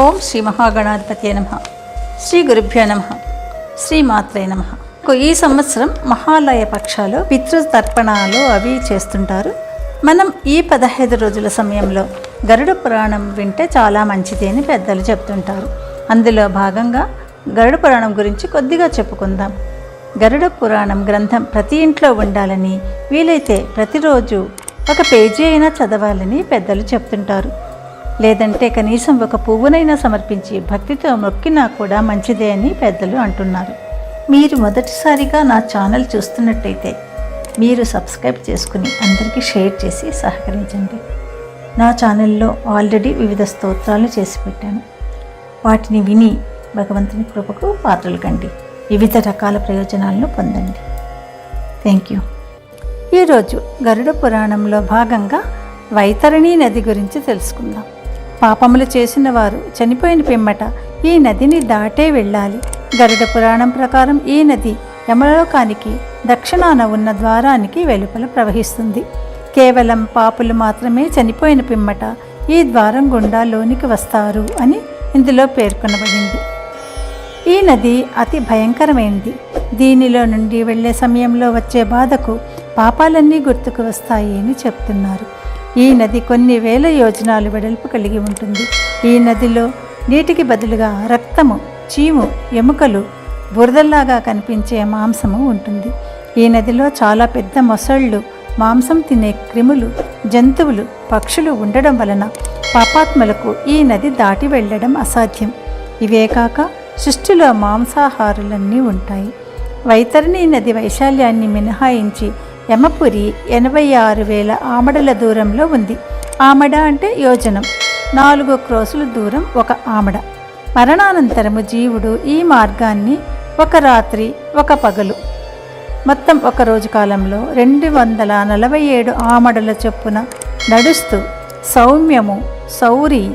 ఓం శ్రీ మహాగణాధిపతి నమ. శ్రీ గురుభ్యో నమ. శ్రీ మాత్రే నమ. ఈ సంవత్సరం మహాలయ పక్షాలు పితృతర్పణాలు అవి చేస్తుంటారు. మనం ఈ పదహైదు రోజుల సమయంలో గరుడ పురాణం వింటే చాలా మంచిది అని పెద్దలు చెప్తుంటారు. అందులో భాగంగా గరుడ పురాణం గురించి కొద్దిగా చెప్పుకుందాం. గరుడ పురాణం గ్రంథం ప్రతి ఇంట్లో ఉండాలని వీలైతే ప్రతిరోజు ఒక పేజీ అయినా చదవాలని పెద్దలు చెప్తుంటారు. లేదంటే కనీసం ఒక పువ్వునైనా సమర్పించి భక్తితో మొక్కినా కూడా మంచిదే అని పెద్దలు అంటున్నారు. మీరు మొదటిసారిగా నా ఛానల్ చూస్తున్నట్టయితే మీరు సబ్స్క్రైబ్ చేసుకుని అందరికీ షేర్ చేసి సహకరించండి. నా ఛానల్లో ఆల్రెడీ వివిధ స్తోత్రాలు చేసి పెట్టాను. వాటిని విని భగవంతుని కృపకు పాత్రలు కండి. వివిధ రకాల ప్రయోజనాలను పొందండి. Thank you. ఈరోజు గరుడ పురాణంలో భాగంగా వైతరణి నది గురించి తెలుసుకుందాం. పాపములు చేసిన వారు చనిపోయిన పిమ్మట ఈ నదిని దాటే వెళ్ళాలి. గరుడ పురాణం ప్రకారం ఈ నది యమలోకానికి దక్షిణాన ఉన్న ద్వారానికి వెలుపల ప్రవహిస్తుంది. కేవలం పాపులు మాత్రమే చనిపోయిన పిమ్మట ఈ ద్వారం గుండా లోనికి వస్తారు అని ఇందులో పేర్కొనబడింది. ఈ నది అతి భయంకరమైనది దీనిలో నుండి వెళ్ళే సమయంలో వచ్చే బాధకు పాపాలన్నీ గుర్తుకు వస్తాయి అని చెప్తున్నారు. ఈ నది కొన్ని వేల యోజనాలు వెడల్పు కలిగి ఉంటుంది. ఈ నదిలో నీటికి బదులుగా రక్తము చీము ఎముకలు బురదల్లాగా కనిపించే మాంసము ఉంటుంది. ఈ నదిలో చాలా పెద్ద మొసళ్ళు మాంసం తినే క్రిములు జంతువులు పక్షులు ఉండడం వలన పాపాత్మలకు ఈ నది దాటి వెళ్ళడం అసాధ్యం. ఇవే కాక సృష్టిలో మాంసాహారులన్నీ ఉంటాయి. వైతరణి నది వైశాల్యాన్ని మినహాయించి యమపురి ఎనభై ఆరు వేల ఆమడల దూరంలో ఉంది. ఆమడ అంటే యోజనం. నాలుగు క్రోసుల దూరం ఒక ఆమడ. మరణానంతరము జీవుడు ఈ మార్గాన్ని ఒక రాత్రి ఒక పగలు. మొత్తం ఒక రోజు కాలంలో రెండు వందల నలభై ఏడు ఆమడల చొప్పున నడుస్తూ సౌమ్యము సౌరి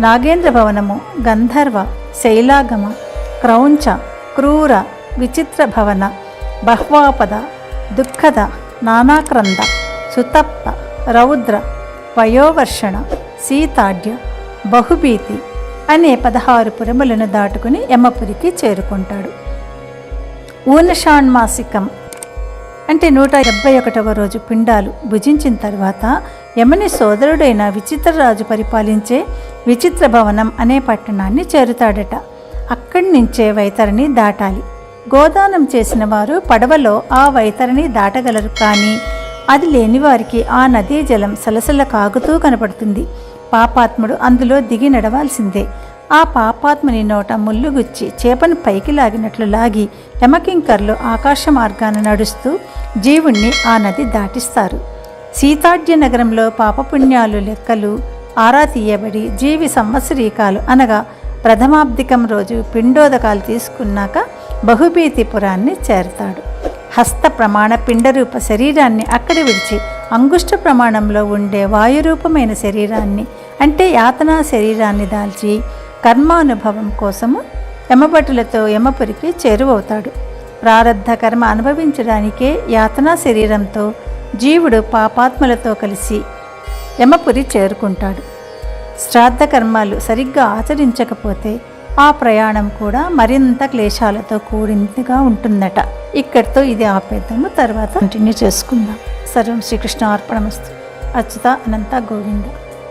నాగేంద్ర భవనము గంధర్వ శైలాగమ క్రౌంచ క్రూర విచిత్ర భవన బహ్వాపద దుఃఖద నానాక్రంద సుతప్త రౌద్ర వయోవర్షణ సీతాడ్య బహుభీతి అనే పదహారు పురములను దాటుకుని యమపురికి చేరుకుంటాడు. ఊనషాణ్మాసికం అంటే నూట డెబ్బై ఒకటవ రోజు పిండాలు భుజించిన తర్వాత యముని సోదరుడైన విచిత్రరాజు పరిపాలించే విచిత్ర భవనం అనే పట్టణాన్ని చేరుతాడట. అక్కడి నుంచే వైతరిని దాటాలి. గోదానం చేసిన వారు పడవలో ఆ వైతరిని దాటగలరు కానీ అది లేని వారికి ఆ నదీ జలం సలసల కాగుతూ కనపడుతుంది. పాపాత్ముడు అందులో దిగి నడవాల్సిందే. ఆ పాపాత్ముని నోట ముల్లుగుచ్చి చేపను పైకి లాగినట్లు లాగి యమకింకర్లు ఆకాశ మార్గాన నడుస్తూ జీవుణ్ణి ఆ నది దాటిస్తారు. సీతాడ్య నగరంలో పాపపుణ్యాలు లెక్కలు ఆరా తీయబడి జీవి సంవత్సరీకాలు అనగా ప్రథమాబ్దికం రోజు పిండోదకాలు తీసుకున్నాక బహుభీతిపురాన్ని చేరతాడు. హస్త ప్రమాణ పిండరూప శరీరాన్ని అక్కడ విడిచి అంగుష్ట ప్రమాణంలో ఉండే వాయురూపమైన శరీరాన్ని అంటే యాతనా శరీరాన్ని దాల్చి కర్మానుభవం కోసము యమభటులతో యమపురికి చేరువవుతాడు. ప్రారబ్ధ కర్మ అనుభవించడానికే యాతనా శరీరంతో జీవుడు పాపాత్మలతో కలిసి యమపురి చేరుకుంటాడు. శ్రాద్ధ కర్మాలు సరిగ్గా ఆచరించకపోతే ఆ ప్రయాణం కూడా మరింత క్లేశాలతో కూడిందిగా ఉంటుందట. ఇక్కడితో ఇది ఆపేద్దాము తర్వాత కంటిన్యూ చేసుకుందాం. సర్వం శ్రీకృష్ణ అర్పణమస్తు. అచ్యుత అనంత గోవింద.